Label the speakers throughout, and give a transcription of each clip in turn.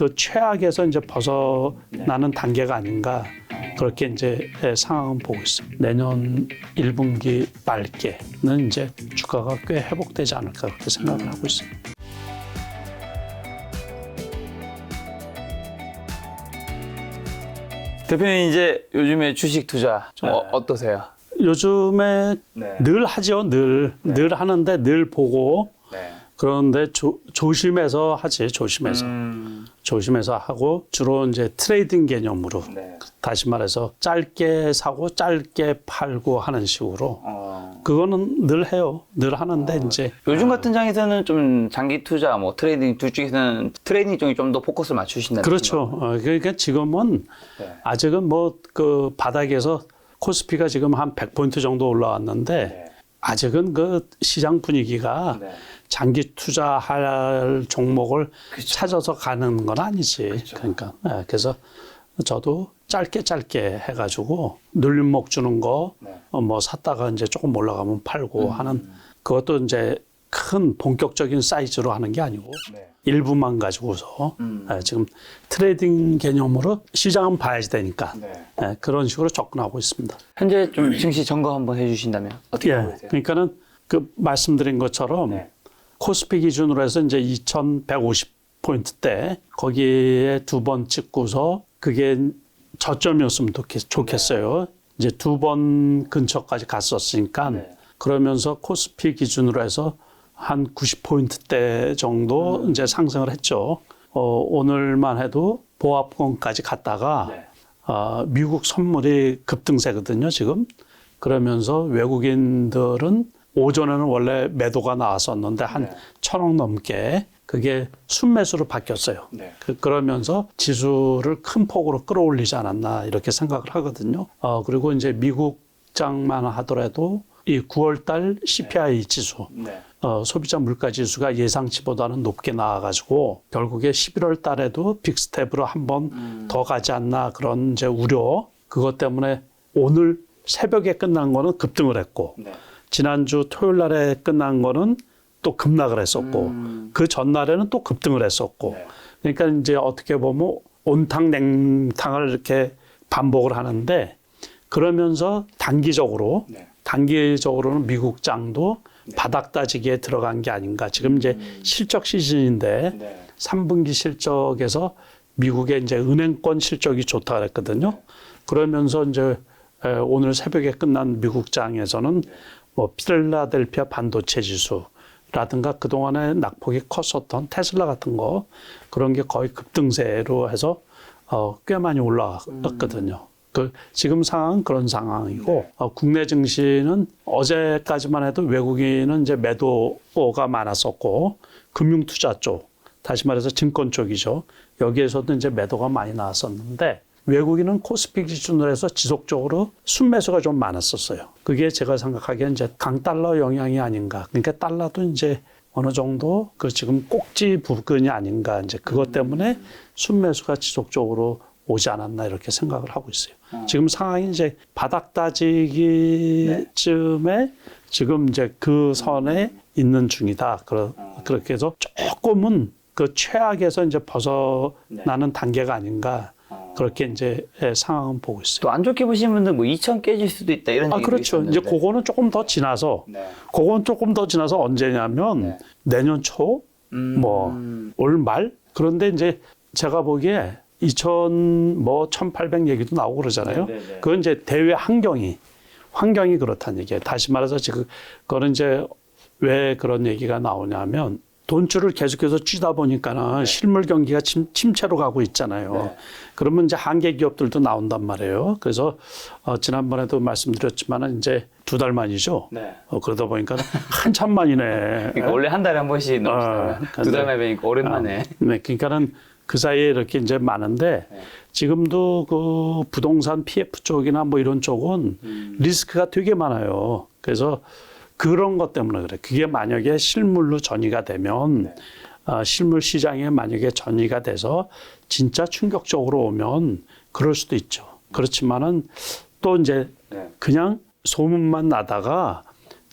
Speaker 1: 그 최악에서 이제 벗어나는 단계가 아닌가 그렇게 이제 예, 상황은 보고 있습니다. 내년 1분기 말께는 이제 주가가 꽤 회복되지 않을까 그렇게 생각을 하고 있습니다.
Speaker 2: 대표님 이제 요즘에 주식 투자 좀 어, 어떠세요?
Speaker 1: 요즘에
Speaker 2: 네.
Speaker 1: 늘 하죠, 늘. 늘 하는데 늘 보고
Speaker 2: 네.
Speaker 1: 그런데 조, 조심해서 하지, 조심해서.
Speaker 2: 음,
Speaker 1: 조심해서 하고 주로 이제 트레이딩 개념으로
Speaker 2: 네.
Speaker 1: 다시 말해서 짧게 사고 짧게 팔고 하는 식으로
Speaker 2: 어,
Speaker 1: 그거는 늘 해요. 늘 하는데 이제
Speaker 2: 요즘 같은 장에서는 좀 장기 투자, 뭐 트레이딩 둘 중에서는 트레이딩 쪽에 좀더 포커스를 맞추신다는
Speaker 1: 그렇죠. 어, 그러니까 지금은
Speaker 2: 네.
Speaker 1: 아직은 뭐 그 바닥에서 코스피가 지금 한 100포인트 정도 올라왔는데
Speaker 2: 네.
Speaker 1: 아직은 그 시장 분위기가
Speaker 2: 네.
Speaker 1: 장기 투자할 종목을
Speaker 2: 그쵸.
Speaker 1: 찾아서 가는 건 아니지. 그러니까 그래서 저도 짧게 짧게 해가지고 눌림목 주는 거,
Speaker 2: 네.
Speaker 1: 어, 뭐 샀다가 이제 조금 올라가면 팔고
Speaker 2: 음.
Speaker 1: 하는 그것도 이제 큰 본격적인 사이즈로 하는 게 아니고
Speaker 2: 네.
Speaker 1: 일부만 가지고서
Speaker 2: 음.
Speaker 1: 예, 지금 트레이딩 개념으로 시장은 봐야지 되니까
Speaker 2: 네.
Speaker 1: 예, 그런 식으로 접근하고 있습니다.
Speaker 2: 현재 좀 증시 점검 한번 해주신다면 어떻게
Speaker 1: 예,
Speaker 2: 보세요?
Speaker 1: 그러니까는 그 말씀드린 것처럼
Speaker 2: 네.
Speaker 1: 코스피 기준으로 해서 이제 2,150 포인트 때 거기에 두 번 찍고서 그게 저점이었으면 좋겠, 좋겠 어요. 이제 두 번 근처까지 갔었으니까
Speaker 2: 네.
Speaker 1: 그러면서 코스피 기준으로 해서 한 90포인트 대 정도
Speaker 2: 음.
Speaker 1: 이제 상승을 했죠. 어, 오늘만 해도 보합권까지 갔다가
Speaker 2: 네.
Speaker 1: 어, 미국 선물이 급등세거든요, 지금. 그러면서 외국인들은 오전에는 원래 매도가 나왔었는데 한
Speaker 2: 네.
Speaker 1: 천억 넘게 그게 순매수로 바뀌었어요.
Speaker 2: 네.
Speaker 1: 그, 그러면서 지수를 큰 폭으로 끌어올리지 않았나 이렇게 생각을 하거든요. 어, 그리고 이제 미국 장만 하더라도 이 9월 달 CPI 지수,
Speaker 2: 네.
Speaker 1: 어, 소비자 물가 지수가 예상치보다는 높게 나와가지고 결국에 11월 달에도 빅스텝으로 한번더 가지 않나 그런 이제 우려 그것 때문에 오늘 새벽에 끝난 거는 급등을 했고
Speaker 2: 네.
Speaker 1: 지난주 토요일 날에 끝난 거는 또 급락을 했었고
Speaker 2: 음.
Speaker 1: 그 전날에는 또 급등을 했었고
Speaker 2: 네.
Speaker 1: 그러니까 이제 어떻게 보면 온탕 냉탕을 이렇게 반복을 하는데 그러면서 단기적으로
Speaker 2: 네.
Speaker 1: 단기적으로는 미국 장도 바닥 따지기에 들어간 게 아닌가. 지금 이제 실적 시즌인데
Speaker 2: 네.
Speaker 1: 3분기 실적에서 미국의 이제 은행권 실적이 좋다 그랬거든요. 그러면서 이제 에, 오늘 새벽에 끝난 미국 장에서는 뭐 필라델피아 반도체 지수라든가 그동안에 낙폭이 컸었던 테슬라 같은 거 그런 게 거의 급등세로 해서 어, 꽤 많이 올라갔거든요. 그 지금 상황은 그런 상황이고 어, 국내 증시는 어제까지만 해도 외국인은 이제 매도가 많았었고 금융 투자 쪽 다시 말해서 증권 쪽이죠. 여기에서도 이제 매도가 많이 나왔었는데 외국인은 코스피 기준으로 해서 지속적으로 순매수가 좀 많았었어요. 그게 제가 생각하기엔 이제 강달러 영향이 아닌가. 그러니까 달러도 이제 어느 정도 그 지금 꼭지 부근이 아닌가. 이제 그것 때문에 순매수가 지속적으로 오지 않았나 이렇게 생각을 하고 있어요. 지금 상황이 이제 바닥 따지기쯤에 지금 이제 그 선에 있는 중이다. 그러, 그렇게 해서 조금은 그 최악에서 이제 벗어나는 단계가 아닌가. 그렇게 이제 예, 상황은 보고 있어요.
Speaker 2: 또 안 좋게 보시는 분들 뭐 2천 깨질 수도 있다 이런
Speaker 1: 아,
Speaker 2: 얘기도
Speaker 1: 그렇죠. 이제
Speaker 2: 있었는데.
Speaker 1: 그거는 조금 더 지나서,
Speaker 2: 네.
Speaker 1: 그건 조금 더 지나서 언제냐면
Speaker 2: 네.
Speaker 1: 내년 초,
Speaker 2: 음.
Speaker 1: 뭐, 올 말? 그런데 이제 제가 보기에 2000, 뭐, 1800 얘기도 나오고 그러잖아요.
Speaker 2: 네, 네, 네.
Speaker 1: 그건 이제 대외 환경이, 환경이 그렇다는 얘기예요. 다시 말해서 지금, 그거는 이제 왜 그런 얘기가 나오냐면 돈줄을 계속해서 쥐다 보니까는 실물 경기가 침, 침체로 가고 있잖아요.
Speaker 2: 네.
Speaker 1: 그러면 이제 한계 기업들도 나온단 말이에요. 그래서 어, 지난번에도 말씀드렸지만은 이제 두 달 만이죠.
Speaker 2: 네.
Speaker 1: 어, 그러다 보니까 한참 만이네.
Speaker 2: 그러니까 원래 한 달에 한 번씩 넘치잖아요.
Speaker 1: 어,
Speaker 2: 두달
Speaker 1: 근데-
Speaker 2: 만에 뵈니까 오랜만에.
Speaker 1: 네, 그러니까는 그 사이에 이렇게 이제 많은데
Speaker 2: 네.
Speaker 1: 지금도 그 부동산 PF 쪽이나 뭐 이런 쪽은
Speaker 2: 음.
Speaker 1: 리스크가 되게 많아요. 그래서 그런 것 때문에 그래. 그게 만약에 실물로 전이가 되면
Speaker 2: 네.
Speaker 1: 아, 실물 시장에 만약에 전이가 돼서 진짜 충격적으로 오면 그럴 수도 있죠. 그렇지만은 또 이제
Speaker 2: 네.
Speaker 1: 그냥 소문만 나다가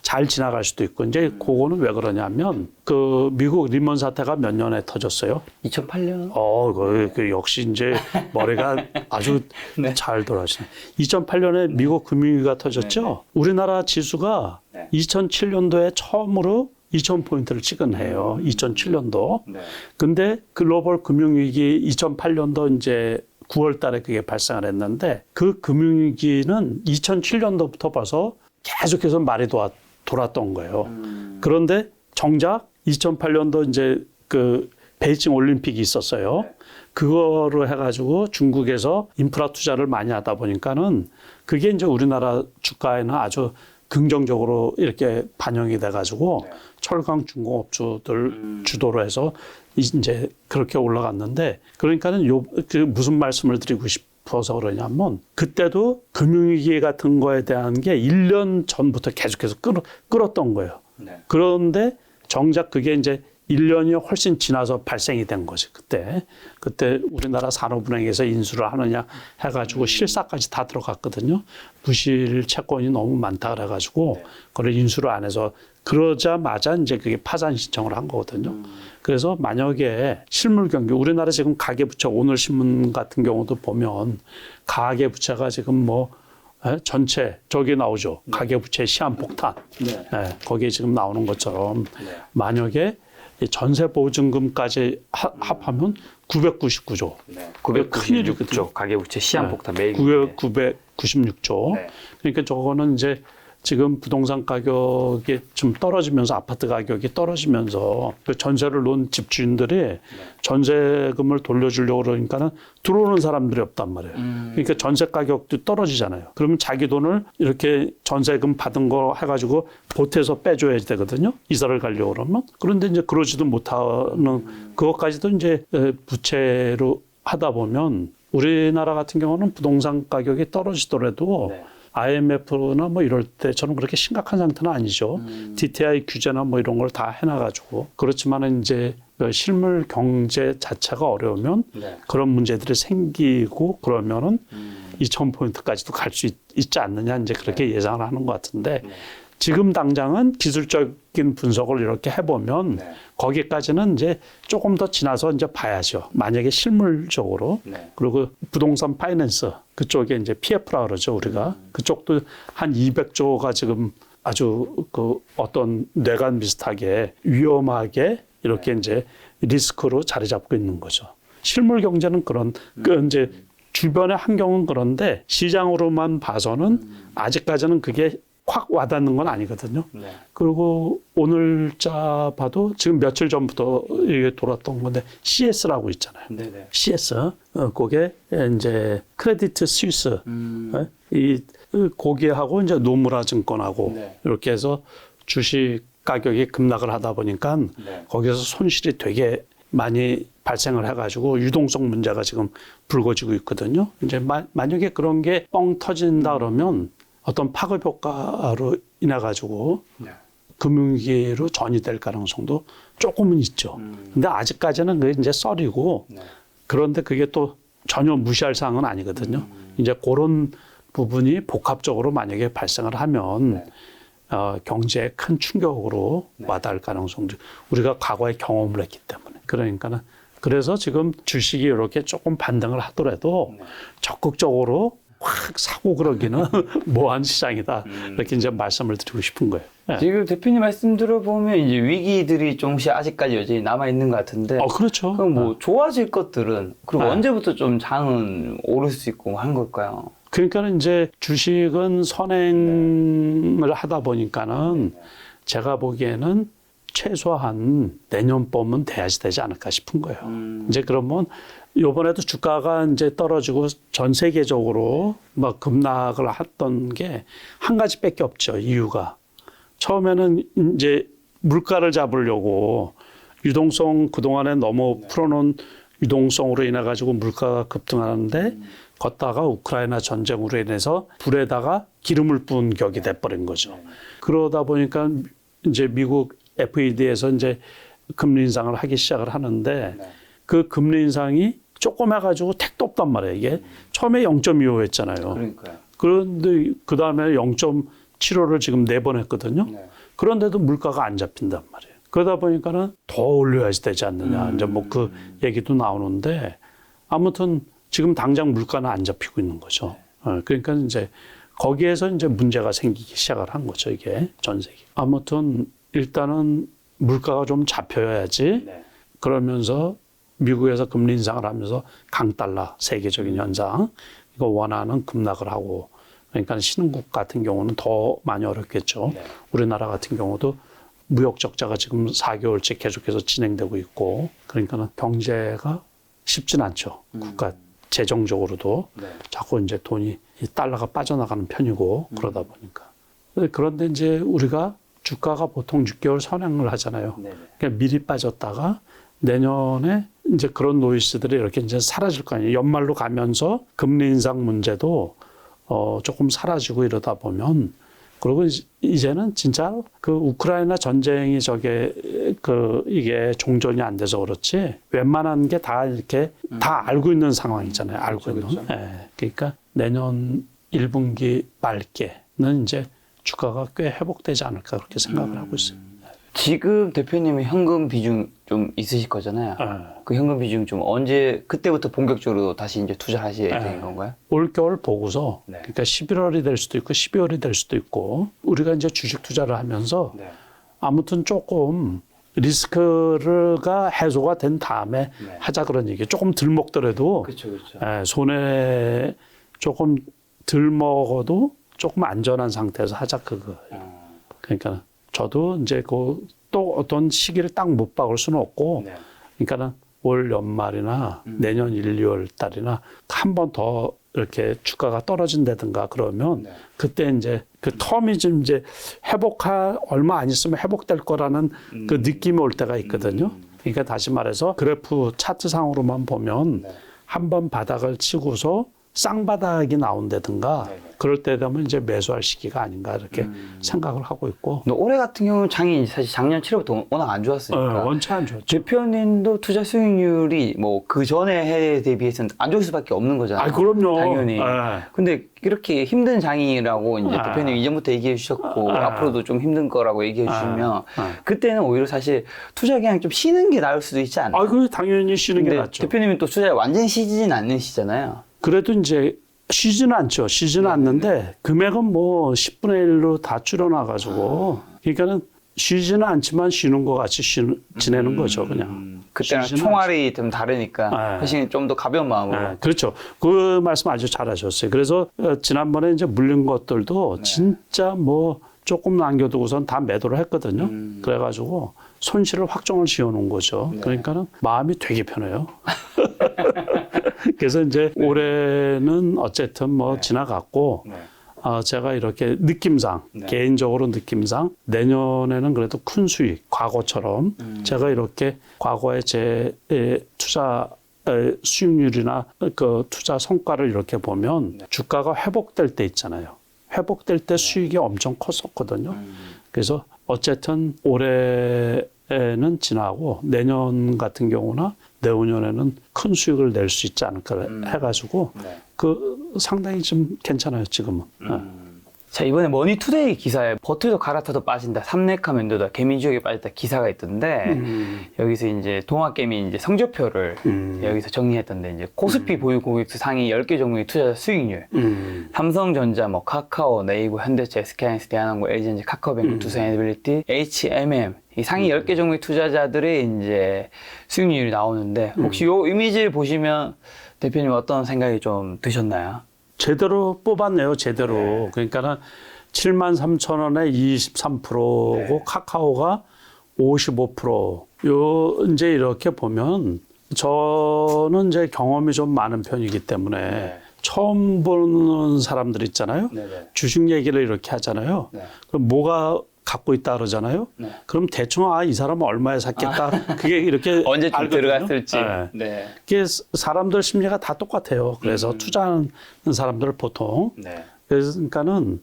Speaker 1: 잘 지나갈 수도 있고 이제 그거는 왜 그러냐면 그 미국 리먼 사태가 몇 년에 터졌어요.
Speaker 2: 2008년.
Speaker 1: 어, 그, 그 역시 이제 머리가 아주
Speaker 2: 네.
Speaker 1: 잘 돌아가시네. 2008년에 미국 금융위기가 터졌죠. 우리나라 지수가
Speaker 2: 네.
Speaker 1: 2007년도에 처음으로 2,000포인트를 찍은 해요. 2007년도.
Speaker 2: 네.
Speaker 1: 근데 글로벌 금융위기 2008년도 이제 9월 달에 그게 발생을 했는데 그 금융위기는 2007년도부터 봐서 계속해서 말이 돌아, 돌았던 거예요.
Speaker 2: 음.
Speaker 1: 그런데 정작 2008년도 이제 그 베이징 올림픽이 있었어요.
Speaker 2: 네.
Speaker 1: 그거로 해가지고 중국에서 인프라 투자를 많이 하다 보니까는 그게 이제 우리나라 주가에는 아주 긍정적으로 이렇게 반영이 돼가지고
Speaker 2: 네.
Speaker 1: 철강 중공업주들
Speaker 2: 음.
Speaker 1: 주도로 해서 이제 그렇게 올라갔는데 그러니까는 요 그 무슨 말씀을 드리고 싶어서 그러냐면 그때도 금융위기 같은 거에 대한 게 1년 전부터 계속해서 끌어, 끌었던 거예요.
Speaker 2: 네.
Speaker 1: 그런데 정작 그게 이제 1년이 훨씬 지나서 발생이 된 거지, 그때. 그때 우리나라 산업은행에서 인수를 하느냐 해가지고 실사까지 다 들어갔거든요. 부실 채권이 너무 많다 그래가지고, 그걸 인수를 안 해서 그러자마자 이제 그게 파산 신청을 한 거거든요. 그래서 만약에 실물 경기, 우리나라 지금 가계 부채 오늘 신문 같은 경우도 보면 가계 부채가 지금 뭐 에? 전체 저기 나오죠. 가계 부채 시한 폭탄.
Speaker 2: 네.
Speaker 1: 예, 거기에 지금 나오는 것처럼
Speaker 2: 네.
Speaker 1: 만약에 이 전세 보증금까지 하- 합하면 999조.
Speaker 2: 네.
Speaker 1: 큰일이거든요.
Speaker 2: 996조 가계부채 시한폭탄 매일.
Speaker 1: 996조.
Speaker 2: 네.
Speaker 1: 그러니까 저거는 이제 지금 부동산 가격이 좀 떨어지면서 아파트 가격이 떨어지면서 그 전세를 놓은 집주인들이 전세금을 돌려주려고 그러니까는 들어오는 사람들이 없단 말이에요.
Speaker 2: 음.
Speaker 1: 그러니까 전세 가격도 떨어지잖아요. 그러면 자기 돈을 이렇게 전세금 받은 거 해가지고 보태서 빼줘야 되거든요. 이사를 가려고 그러면. 그런데 이제 그러지도 못하는 그것까지도 이제 에, 부채로 하다 보면 우리나라 같은 경우는 부동산 가격이 떨어지더라도
Speaker 2: 네.
Speaker 1: IMF나 뭐 이럴 때처럼 그렇게 심각한 상태는 아니죠.
Speaker 2: 음.
Speaker 1: DTI 규제나 뭐 이런 걸 다 해놔가지고 그렇지만은 이제 그 실물 경제 자체가 어려우면
Speaker 2: 네.
Speaker 1: 그런 문제들이 생기고 그러면은
Speaker 2: 음.
Speaker 1: 2,000 포인트까지도 갈 수 있지 않느냐 이제 그렇게 예상을 하는 것 같은데
Speaker 2: 네.
Speaker 1: 지금 당장은 기술적인 분석을 이렇게 해보면
Speaker 2: 네.
Speaker 1: 거기까지는 이제 조금 더 지나서 이제 봐야죠. 만약에 실물적으로
Speaker 2: 네.
Speaker 1: 그리고 부동산 파이낸스 그쪽에 이제 PF라 그러죠 우리가 그쪽도 한 200조가 지금 아주 그 어떤 뇌관 비슷하게 위험하게 이렇게 이제 리스크로 자리 잡고 있는 거죠. 실물 경제는 그런 그 이제 주변의 환경은 그런데 시장으로만 봐서는 아직까지는 그게 확 와닿는 건 아니거든요.
Speaker 2: 네.
Speaker 1: 그리고 오늘자 봐도 지금 며칠 전부터 이게 돌았던 건데 CS라고 있잖아요.
Speaker 2: 네. 네.
Speaker 1: CS 어, 그게 이제 크레디트 스위스
Speaker 2: 음.
Speaker 1: 어? 이 고기하고 이제 노무라 증권하고
Speaker 2: 네.
Speaker 1: 이렇게 해서 주식 가격이 급락을 하다 보니까
Speaker 2: 네.
Speaker 1: 거기서 손실이 되게 많이 발생을 해가지고 유동성 문제가 지금 불거지고 있거든요. 이제 마, 만약에 그런 게 뻥 터진다 그러면 어떤 파급 효과로 인해 가지고
Speaker 2: 네.
Speaker 1: 금융위기로 전이될 가능성도 조금은 있죠.
Speaker 2: 음.
Speaker 1: 근데 아직까지는 그게 이제 썰이고
Speaker 2: 네.
Speaker 1: 그런데 그게 또 전혀 무시할 사항은 아니거든요.
Speaker 2: 음.
Speaker 1: 이제 그런 부분이 복합적으로 만약에 발생을 하면
Speaker 2: 네.
Speaker 1: 어, 경제에 큰 충격으로
Speaker 2: 네.
Speaker 1: 와닿을 가능성도 우리가 과거에 경험을 했기 때문에 그러니까는 그래서 지금 주식이 이렇게 조금 반등을 하더라도
Speaker 2: 네.
Speaker 1: 적극적으로 확 사고 그러기는 뭐한 시장이다
Speaker 2: 음.
Speaker 1: 이렇게 이제 말씀을 드리고 싶은 거예요. 네.
Speaker 2: 지금 대표님 말씀 들어보면 이제 위기들이 조금씩 아직까지 여전히 남아 있는 것 같은데.
Speaker 1: 어 그렇죠.
Speaker 2: 그럼 뭐 좋아질 것들은 그리고
Speaker 1: 네.
Speaker 2: 언제부터 좀 장은 오를 수 있고 한 걸까요?
Speaker 1: 그러니까 이제 주식은 선행을 하다 보니까는 제가 보기에는 최소한 내년 봄은 돼야지 되지 않을까 싶은 거예요.
Speaker 2: 음.
Speaker 1: 이제 그러면 요번에도 주가가 이제 떨어지고 전 세계적으로 막 급락을 했던 게 한 가지밖에 없죠. 이유가 처음에는 이제 물가를 잡으려고 유동성 그동안에 너무 풀어놓은 유동성으로 인해 가지고 물가가 급등하는데 걷다가 우크라이나 전쟁으로 인해서 불에다가 기름을 부은 격이 돼버린 거죠. 그러다 보니까 이제 미국 FED에서 이제 금리 인상을 하기 시작을 하는데
Speaker 2: 네.
Speaker 1: 그 금리 인상이 조금 해가지고 택도 없단 말이에요. 이게 처음에 0.25였잖아요.
Speaker 2: 그러니까요.
Speaker 1: 그런데 그 다음에 0.75를 지금 네 번 했거든요.
Speaker 2: 네.
Speaker 1: 그런데도 물가가 안 잡힌단 말이에요. 그러다 보니까는 더 올려야지 되지 않느냐. 이제 뭐 그 얘기도 나오는데 아무튼 지금 당장 물가는 안 잡히고 있는 거죠. 어, 그러니까 이제 거기에서 이제 문제가 생기기 시작을 한 거죠. 이게 전 세계. 아무튼 일단은 물가가 좀 잡혀야지
Speaker 2: 네.
Speaker 1: 그러면서 미국에서 금리 인상을 하면서 강달러 세계적인 현상 이거 원화는 급락을 하고 그러니까 신흥국 같은 경우는 더 많이 어렵겠죠.
Speaker 2: 네.
Speaker 1: 우리나라 같은 경우도 무역 적자가 지금 4개월째 계속해서 진행되고 있고 그러니까는 경제가 쉽진 않죠. 국가 재정적으로도
Speaker 2: 네.
Speaker 1: 자꾸 이제 돈이 이 달러가 빠져나가는 편이고 그러다 보니까 그런데 이제 우리가 주가가 보통 6개월 선행을 하잖아요.
Speaker 2: 네.
Speaker 1: 그러니까 미리 빠졌다가 내년에 이제 그런 노이스들이 이렇게 이제 사라질 거 아니에요. 연말로 가면서 금리 인상 문제도 어 조금 사라지고 이러다 보면 그리고 이제- 이제는 진짜 그 우크라이나 전쟁이 저게 그 이게 종전이 안 돼서 그렇지 웬만한 게 다 이렇게 다 알고 있는 상황이잖아요. 알고
Speaker 2: 그렇죠,
Speaker 1: 있는. 예. 그러니까 내년 1분기 말께는 이제 주가가 꽤 회복되지 않을까 그렇게 생각을 하고 있어요.
Speaker 2: 지금 대표님이 현금 비중 좀 있으실 거잖아요.
Speaker 1: 예.
Speaker 2: 그 현금 비중 좀 언제 그때부터 본격적으로 다시 이제 투자하실 예정인 건가요?
Speaker 1: 올 겨울 보고서
Speaker 2: 네.
Speaker 1: 그러니까 11월이 될 수도 있고 12월이 될 수도 있고 우리가 이제 주식 투자를 하면서
Speaker 2: 네.
Speaker 1: 아무튼 조금 리스크가 해소가 된 다음에
Speaker 2: 네.
Speaker 1: 하자 그런 얘기. 조금 덜 먹더라도
Speaker 2: 그렇죠, 그렇죠.
Speaker 1: 예, 손에 조금 덜 먹어도 조금 안전한 상태에서 하자 그거.
Speaker 2: 어,
Speaker 1: 그러니까 저도 이제 그 또 어떤 시기를 딱 못 박을 수는 없고
Speaker 2: 네.
Speaker 1: 그러니까는 올 연말이나
Speaker 2: 음.
Speaker 1: 내년 1, 2월 달이나 한 번 더 이렇게 주가가 떨어진다든가 그러면
Speaker 2: 네.
Speaker 1: 그때 이제 그 텀이 좀 이제 회복할 얼마 안 있으면 회복될 거라는
Speaker 2: 음.
Speaker 1: 그 느낌이 올 때가 있거든요. 그러니까 다시 말해서 그래프 차트상으로만 보면
Speaker 2: 네.
Speaker 1: 한번 바닥을 치고서 쌍바닥이 나온다든가
Speaker 2: 네네.
Speaker 1: 그럴 때 되면 이제 매수할 시기가 아닌가 이렇게
Speaker 2: 음.
Speaker 1: 생각을 하고 있고
Speaker 2: 올해 같은 경우는 장이 사실 작년 7월부터 워낙 안
Speaker 1: 어,
Speaker 2: 좋았으니까
Speaker 1: 원체 안 좋죠.
Speaker 2: 대표님도 투자 수익률이 뭐 그 전에 해에 대비해서는 안 좋을 수밖에 없는 거잖아요.
Speaker 1: 아, 그럼요.
Speaker 2: 당연히.
Speaker 1: 예.
Speaker 2: 근데 이렇게 힘든 장이라고 이제
Speaker 1: 아.
Speaker 2: 대표님 이전부터 얘기해 주셨고
Speaker 1: 아.
Speaker 2: 앞으로도 좀 힘든 거라고 얘기해 주시면
Speaker 1: 아.
Speaker 2: 그때는 오히려 사실 투자 그냥 좀 쉬는 게 나을 수도 있지 않나요?
Speaker 1: 아, 그 당연히 쉬는 게 낫죠.
Speaker 2: 대표님이 또 투자에 완전히 쉬지는 않으시잖아요.
Speaker 1: 그래도 이제 쉬지는 않죠. 쉬지는 않는데 금액은 뭐 10분의 1로 다 줄여놔가지고 그러니까는 쉬지는 않지만 쉬는 것 같이 쉬는, 지내는 거죠, 그냥.
Speaker 2: 음, 그때랑
Speaker 1: 쉬지는
Speaker 2: 총알이 좀 다르니까
Speaker 1: 네.
Speaker 2: 훨씬 좀 더 가벼운 마음으로.
Speaker 1: 예, 그렇죠. 그 말씀 아주 잘하셨어요. 그래서 어, 지난번에 이제 물린 것들도 진짜 뭐 조금 남겨두고선 다 매도를 했거든요.
Speaker 2: 음.
Speaker 1: 그래가지고 손실을 확정을 지어 놓은 거죠.
Speaker 2: 네.
Speaker 1: 그러니까는 마음이 되게 편해요. 그래서 이제 올해는 어쨌든 뭐 지나갔고
Speaker 2: 네.
Speaker 1: 어, 제가 이렇게 느낌상
Speaker 2: 네.
Speaker 1: 개인적으로 느낌상 내년에는 그래도 큰 수익 과거처럼
Speaker 2: 음.
Speaker 1: 제가 이렇게 과거에 제 에, 투자 에, 수익률이나 그 투자 성과를 이렇게 보면
Speaker 2: 네.
Speaker 1: 주가가 회복될 때 있잖아요. 회복될 때 수익이 엄청 컸었거든요.
Speaker 2: 음.
Speaker 1: 그래서 어쨌든 올해는 지나고 내년 같은 경우나 내후년에는 큰 수익을 낼 수 있지 않을까
Speaker 2: 음.
Speaker 1: 해가지고
Speaker 2: 네.
Speaker 1: 그 상당히 좀 괜찮아요 지금은. 어.
Speaker 2: 자 이번에 머니투데이 기사에 버틀도 갈아타도 빠진다 삼레카 면도다 개미지옥에 빠졌다 기사가 있던데
Speaker 1: 음.
Speaker 2: 여기서 이제 동학개미 이제 성적표를
Speaker 1: 음.
Speaker 2: 여기서 정리했던데 이제 코스피 보유 고객수 상위 10개 종목의 투자 수익률
Speaker 1: 음.
Speaker 2: 삼성전자, 뭐 카카오, 네이버, 현대차, SK하이닉스, 대한항공, LG엔지, 카카오뱅크,
Speaker 1: 음.
Speaker 2: 두산 에너빌리티, H&M 이 상위 10개 종목의 투자자들의 이제 수익률이 나오는데
Speaker 1: 음.
Speaker 2: 혹시 요 이미지를 보시면 대표님 어떤 생각이 좀 드셨나요?
Speaker 1: 제대로 뽑았네요, 제대로. 그러니까는 7만 3천 원에 23%고
Speaker 2: 네.
Speaker 1: 카카오가 55%. 요 이제 이렇게 보면 저는 이제 경험이 좀 많은 편이기 때문에
Speaker 2: 네.
Speaker 1: 처음 보는 사람들 있잖아요.
Speaker 2: 네 네.
Speaker 1: 주식 얘기를 이렇게 하잖아요.
Speaker 2: 네.
Speaker 1: 그럼 뭐가 갖고 있다 그러잖아요.
Speaker 2: 네.
Speaker 1: 그럼 대충 아 이 사람은 얼마에 샀겠다. 그게 이렇게
Speaker 2: 언제쯤
Speaker 1: 알거든요.
Speaker 2: 들어갔을지.
Speaker 1: 네.
Speaker 2: 네.
Speaker 1: 이게 사람들 심리가 다 똑같아요. 그래서
Speaker 2: 음.
Speaker 1: 투자하는 사람들 보통
Speaker 2: 네.
Speaker 1: 그러니까는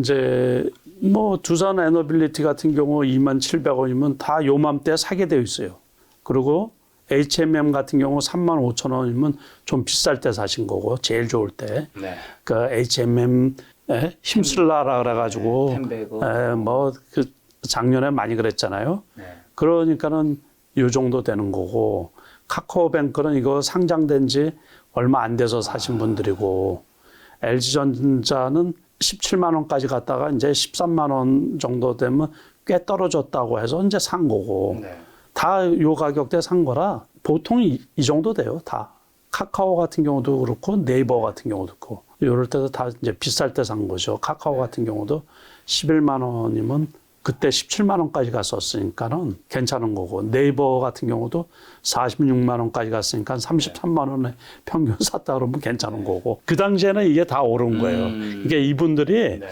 Speaker 1: 이제 뭐 두산 에너빌리티 같은 경우 2만 700원이면 다 요맘때 사게 되어 있어요. 그리고 H&M 같은 경우 3만 5천 원이면 좀 비쌀 때 사신 거고 제일 좋을 때.
Speaker 2: 네.
Speaker 1: 그 H&M 에 힘쓸라라 그래가지고
Speaker 2: 네.
Speaker 1: 에, 뭐그 작년에 많이 그랬잖아요.
Speaker 2: 네.
Speaker 1: 그러니까는 요 정도 되는 거고 카카오뱅크는 이거 상장된 지 얼마 안 돼서 사신 분들이고 LG전자는 17만 원까지 갔다가 이제 13만 원 정도 되면 꽤 떨어졌다고 해서 이제 산 거고
Speaker 2: 네.
Speaker 1: 다요 가격대 산 거라 보통 이, 이 정도 돼요 다 카카오 같은 경우도 그렇고 네이버 같은 경우도 그렇고 요럴 때도 다 이제 비쌀 때 산 거죠 카카오 같은 경우도 11만 원이면 그때 17만 원까지 갔었으니까는 괜찮은 거고 네이버 같은 경우도 46만 원까지 갔으니까 33만 원에 평균 샀다 그러면 괜찮은 거고 그 당시에는 이게 다 오른 거예요
Speaker 2: 음.
Speaker 1: 이게 이분들이
Speaker 2: 네.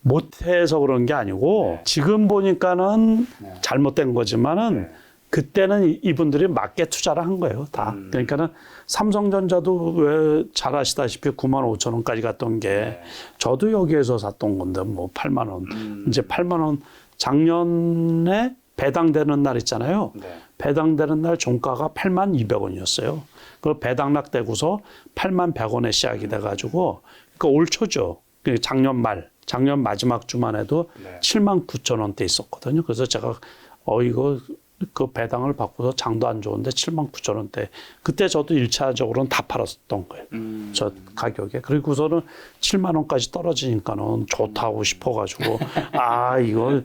Speaker 1: 못해서 그런 게 아니고 지금 보니까는
Speaker 2: 네.
Speaker 1: 잘못된 거지만은 그때는 이- 이분들이 맞게 투자를 한 거예요 다.
Speaker 2: 음.
Speaker 1: 그러니까는 삼성전자도 왜 잘 아시다시피 9만 5천 원까지 갔던 게
Speaker 2: 네.
Speaker 1: 저도 여기에서 샀던 건데 뭐 8만 원.
Speaker 2: 음.
Speaker 1: 이제 8만 원 작년에 배당되는 날 있잖아요.
Speaker 2: 네.
Speaker 1: 배당되는 날 종가가 8만 200원이었어요. 그 배당락되고서 8만 100원에 시작이 돼가지고 그러니까 올 초죠. 그 작년 말, 작년 마지막 주만 해도
Speaker 2: 네.
Speaker 1: 7만 9천 원대 있었거든요. 그래서 제가 어 이거 그 배당을 받고서 장도 안 좋은데 7만 9천 원대. 그때 저도 일차적으로는다 팔았던 거예요.
Speaker 2: 음.
Speaker 1: 저 가격에. 그리고서는 7만 원까지 떨어지니까는 좋다고 싶어가지고 아 이거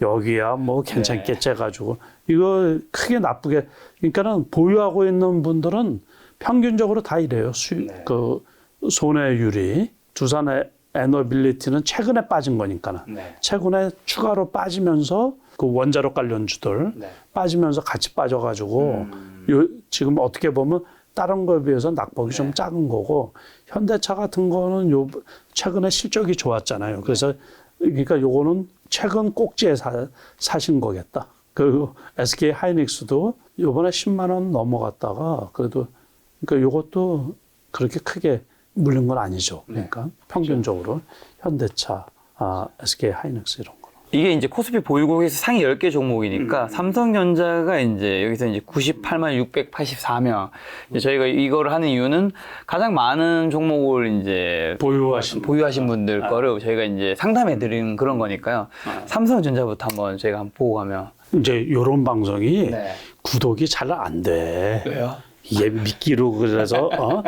Speaker 1: 여기야 뭐 괜찮겠지 해가지고 이거 크게 나쁘게 그러니까는 보유하고 있는 분들은 평균적으로 다 이래요. 수,
Speaker 2: 네.
Speaker 1: 그 손해율이 두산의 에너빌리티는 최근에 빠진 거니까는
Speaker 2: 네.
Speaker 1: 최근에 추가로 빠지면서 그 원자력 관련주들
Speaker 2: 네.
Speaker 1: 빠지면서 같이 빠져가지고
Speaker 2: 음.
Speaker 1: 요 지금 어떻게 보면 다른 거에 비해서 낙폭이
Speaker 2: 네.
Speaker 1: 좀 작은 거고 현대차 같은 거는 요 최근에 실적이 좋았잖아요. 그래서 그러니까 요거는 최근 꼭지에 사, 사신 거겠다. 그 SK 하이닉스도 요번에 10만 원 넘어갔다가 그래도 그러니까 요것도 그렇게 크게 물린 건 아니죠.
Speaker 2: 네.
Speaker 1: 그러니까 평균적으로 현대차, 아, SK 하이닉스 이런 거.
Speaker 2: 이게 이제 코스피 보유국에서 상위 10개 종목이니까 삼성전자가 이제 여기서 이제 98만 684명. 이제 저희가 이걸 하는 이유는 가장 많은 종목을 이제
Speaker 1: 보유하신
Speaker 2: 보유하신 분들 거를 저희가 이제 상담해 드리는 그런 거니까요. 삼성전자부터 한번 저희가 한번 보고 가면.
Speaker 1: 이제 요런 방송이
Speaker 2: 네.
Speaker 1: 구독이 잘 안 돼.
Speaker 2: 왜요?
Speaker 1: 이게 미끼로 그래서 어?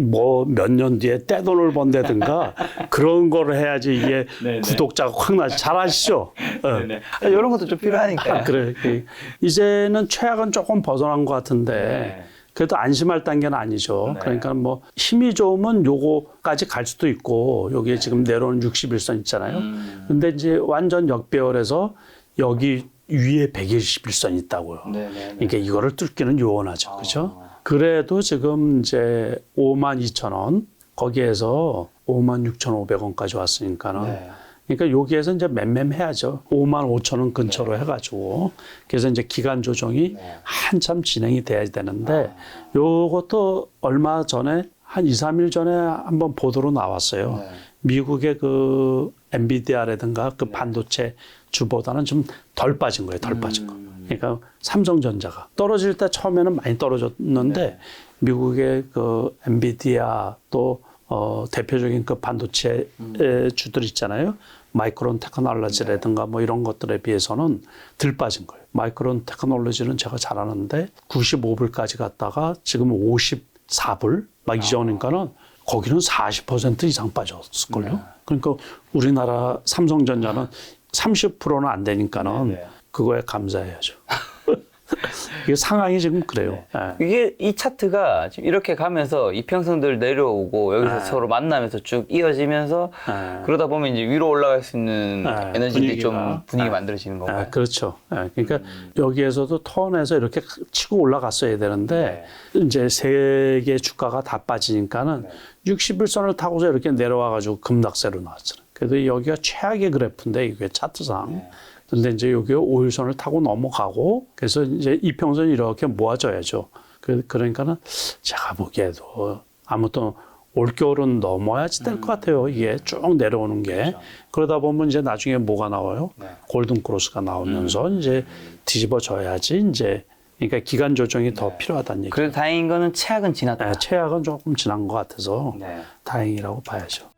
Speaker 1: 뭐 몇 년 뒤에 떼돈을 번다든가 그런 거를 해야지 이게
Speaker 2: 네네.
Speaker 1: 구독자가 확 나지. 잘 아시죠? 어.
Speaker 2: 네. 이런 것도 좀 필요하니까.
Speaker 1: 아, 그래. 그 이제는 최악은 조금 벗어난 것 같은데
Speaker 2: 네.
Speaker 1: 그래도 안심할 단계는 아니죠.
Speaker 2: 네.
Speaker 1: 그러니까 뭐 힘이 좋으면 요거까지 갈 수도 있고 여기에 지금 내려오는 61선 있잖아요.
Speaker 2: 음.
Speaker 1: 근데 이제 완전 역배열해서 여기 위에 121선 있다고요.
Speaker 2: 네네.
Speaker 1: 그러니까 이거를 뚫기는 요원하죠.
Speaker 2: 아.
Speaker 1: 그죠? 그래도 지금 이제 5만 2천 원 거기에서 5만 6,500원까지 왔으니까는
Speaker 2: 네.
Speaker 1: 그러니까 여기에서 이제 맴맴해야죠. 5만 5천 원 근처로 해가지고 그래서 이제 기간 조정이
Speaker 2: 네.
Speaker 1: 한참 진행이 돼야 되는데
Speaker 2: 아.
Speaker 1: 요것도 얼마 전에 한 2, 3일 전에 한번 보도로 나왔어요.
Speaker 2: 네.
Speaker 1: 미국의 그 엔비디아라든가 그 반도체 주보다는 좀 덜 빠진 거예요. 덜 빠진 거. 그러니까 삼성전자가 떨어질 때 처음에는 많이 떨어졌는데 미국의 그 엔비디아 또 어, 대표적인 그 반도체 의 주들 있잖아요. 마이크론 테크놀로지라든가 뭐 이런 것들에 비해서는 덜 빠진 거예요. 마이크론 테크놀로지는 제가 잘 아는데 95불까지 갔다가 지금 54불 막이 정도니까는 거기는 40% 이상 빠졌을걸요. 그러니까 우리나라 삼성전자는 30%는 안 되니까는
Speaker 2: 네.
Speaker 1: 그거에 감사해야죠. 이게 상황이 지금 그래요. 예.
Speaker 2: 이게 이 차트가 지금 이렇게 가면서 이평선들 내려오고 여기서
Speaker 1: 네.
Speaker 2: 서로 만나면서 쭉 이어지면서
Speaker 1: 네.
Speaker 2: 그러다 보면 이제 위로 올라갈 수 있는
Speaker 1: 네,
Speaker 2: 에너지들이 좀. 분위기
Speaker 1: 네.
Speaker 2: 만들어지는 건가요?
Speaker 1: 아, 그렇죠. 예, 그러니까 여기에서도 턴에서 이렇게 치고 올라갔어야 되는데 이제 세계 주가가 다 빠지니까는 61선을 타고서 이렇게 내려와 가지고 급락세로 나왔잖아요. 그래도 여기가 최악의 그래프인데 이게 차트상. 근데 이제 여기 5일선을 타고 넘어가고 그래서 이제 이평선이 이렇게 모아져야죠. 그, 그러니까는 제가 보기에도 아무튼 올겨울은 넘어야지 될것 같아요. 이게 쭉 내려오는 게. 그러다 보면 이제 나중에 뭐가 나와요?
Speaker 2: 네.
Speaker 1: 골든 크로스가 나오면서 이제 뒤집어져야지 이제 그러니까 기간 조정이 더 필요하다는 얘기.
Speaker 2: 그래도 다행인 거는 최악은 지났다.
Speaker 1: 네, 최악은 조금 지난 것 같아서
Speaker 2: 네.
Speaker 1: 다행이라고 봐야죠.